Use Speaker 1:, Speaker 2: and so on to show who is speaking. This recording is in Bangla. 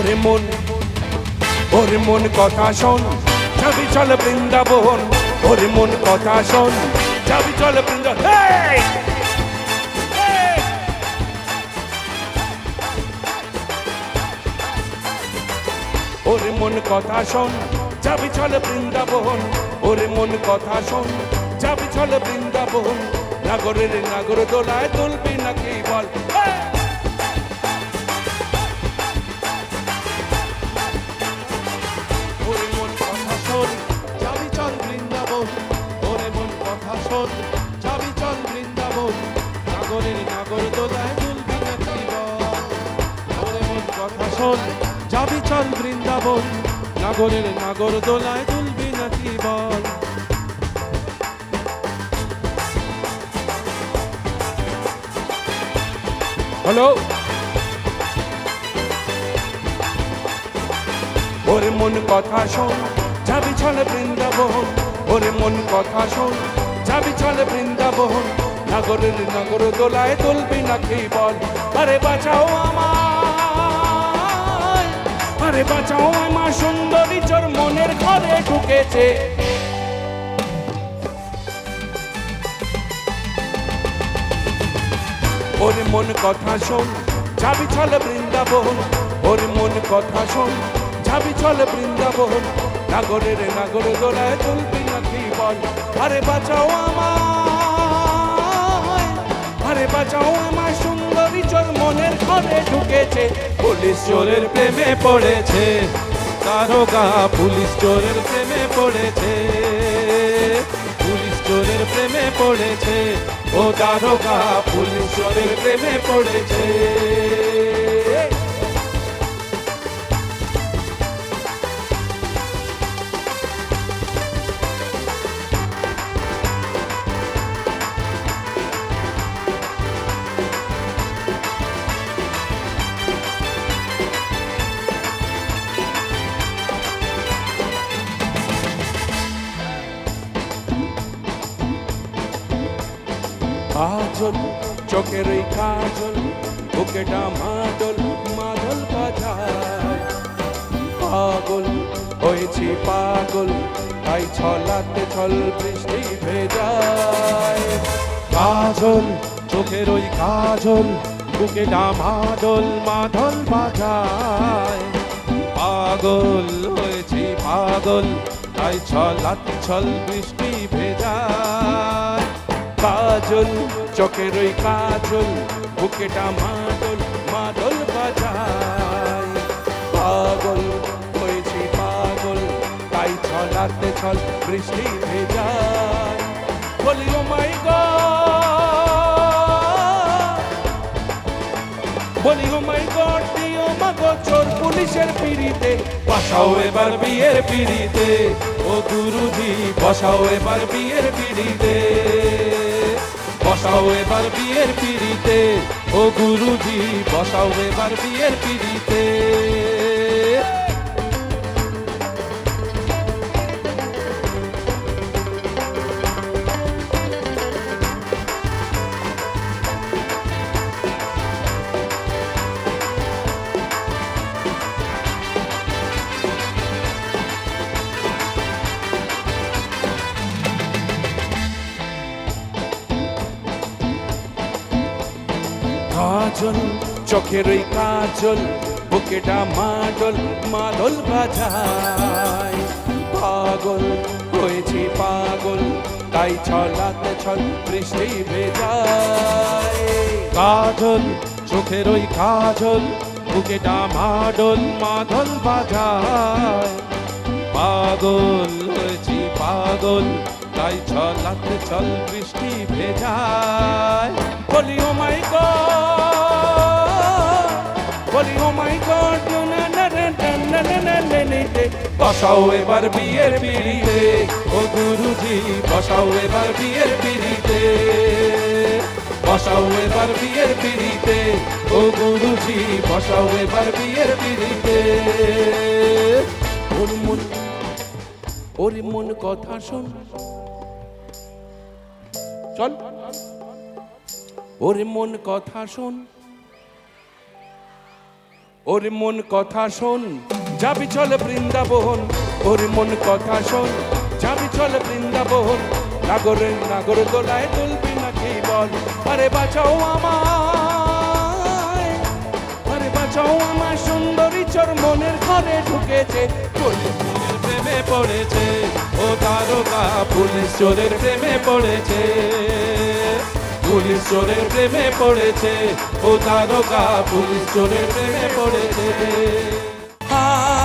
Speaker 1: ওরে মন ওরে মন কথা শোন, যাবি চল বৃন্দাবন। ওরে মন কথা শোন, যাবি চল বৃন্দাবন! ওরে মন কথা শোন, যাবি চল বৃন্দাবন। ওরে মন কথা শোন, যাবি চল বৃন্দাবন। নাগরের নাগর দোলায় তুলবি নাকি বল?
Speaker 2: শোন যাবি চল বৃন্দাবন। নাগরের নাগর দোলায় বল ওরে মন কথা শোন যাবি চল বৃন্দাবন। নাগরের নাগর দোলায় তুলবি নাকি বল
Speaker 1: হ্যালো? ওরে মন কথা শোন যাবি চলে বৃন্দাবন। ওরে মন কথা শোন যাবি চলে বৃন্দাবন। নাগরের নগর দোলায় তুলবি নাকি বল আরে বাঁচাও আমায়। আরে বাঁচাও আমার সুন্দরী চোর মনের ঘরে ঢুকেছে। ওরে মন কথা শোন যাবি চলে বৃন্দাবন। ওরে মন কথা শোন যাবি চলে বৃন্দাবন। নাগরের নাগর দোলায় তুলবি নাকি আরে বাঁচাও আমায়। আরে বাঁচাও আমার সুন্দরী চোর মনের ঘরে ঢুকেছে।
Speaker 2: পুলিশ চোরের প্রেমে পড়েছে। দারোগা পুলিশ চোরের প্রেমে পড়েছে। পুলিশ চোরের প্রেমে পড়েছে। ও দারোগা পুলিশ চোরের প্রেমে পড়েছে।
Speaker 1: কাজল, চোখের ওই কাজল বুকেটা মাদল মাদল বাজায়। পাগল, হয়েছি পাগল, তাই ছলাতে ছল বৃষ্টি ভেজায়।
Speaker 2: কাজল, চোখের ওই কাজল, বুকে ডামাডোল, মাদল বাজায়। পাগল, হয়েছি পাগল, তাই ছলাত ছল বৃষ্টি ভেজায়।
Speaker 1: কাজল, চোখের ওই কাজল, বুকেটা মাদল মাদল বাজায়। পাগল, হয়েছি পাগল, তাই ছলাতে ছল বৃষ্টি ভেজায় বলি, ও মাই বলি, ও মাই গড দিও মাগো চোর পুলিশের পিড়িতে,
Speaker 2: বসাও এবার বিয়ের পিড়িতে। ও গুরুজি, বসাও এবার বিয়ের পিড়িতে। বসাও এবার বিয়ের পিড়িতে। ও গুরুজি বসাও এবার বিয়ের পিড়িতে।
Speaker 1: কাজল, চোখের ওই কাজল, বুকেটা মাদল মাদল বাজায়। পাগল, হয়েছি পাগল, তাই ছলাতে ছল বৃষ্টি ভেজায়।
Speaker 2: কাজল, চোখের ওই কাজল বুকে ডামাডোল মাদল বাজায়। পাগল, হয়েছি পাগল, তাই ছলাতে ছল বৃষ্টি ভেজায়।
Speaker 1: বলি, ও মাই বলি
Speaker 2: বসাও এবার বিয়ের পিড়িতে। ও গুরুজি, বসাও এবার বিয়ের পিড়িতে। বসাও এবার বিয়ের পিড়িতে। ও গুরুজি, বসাও এবার বিয়ের পিড়িতে।
Speaker 1: ওর মন ওর মন কথা শোন। চল। ওর মন কথা শোন। ওর মন কথা শোন। যাবি চল বৃন্দাবন, ওর মন কথা শোন। যাবি চল বৃন্দাবন নাগরের নাগর দোলায় তুলবি নাকি বল? আরে বাঁচাও আমায়, আরে বাঁচাও আমার সুন্দরী চোর মনের ঘরে ঢুকেছে।
Speaker 2: প্রেমে পড়েছে, ও তারকা পুলিশ চোরের প্রেমে পড়েছে। পুলিশ চোরের প্রেমে পড়েছে, ও তারকা পুলিশ চোরের প্রেমে পড়েছে।
Speaker 1: heart.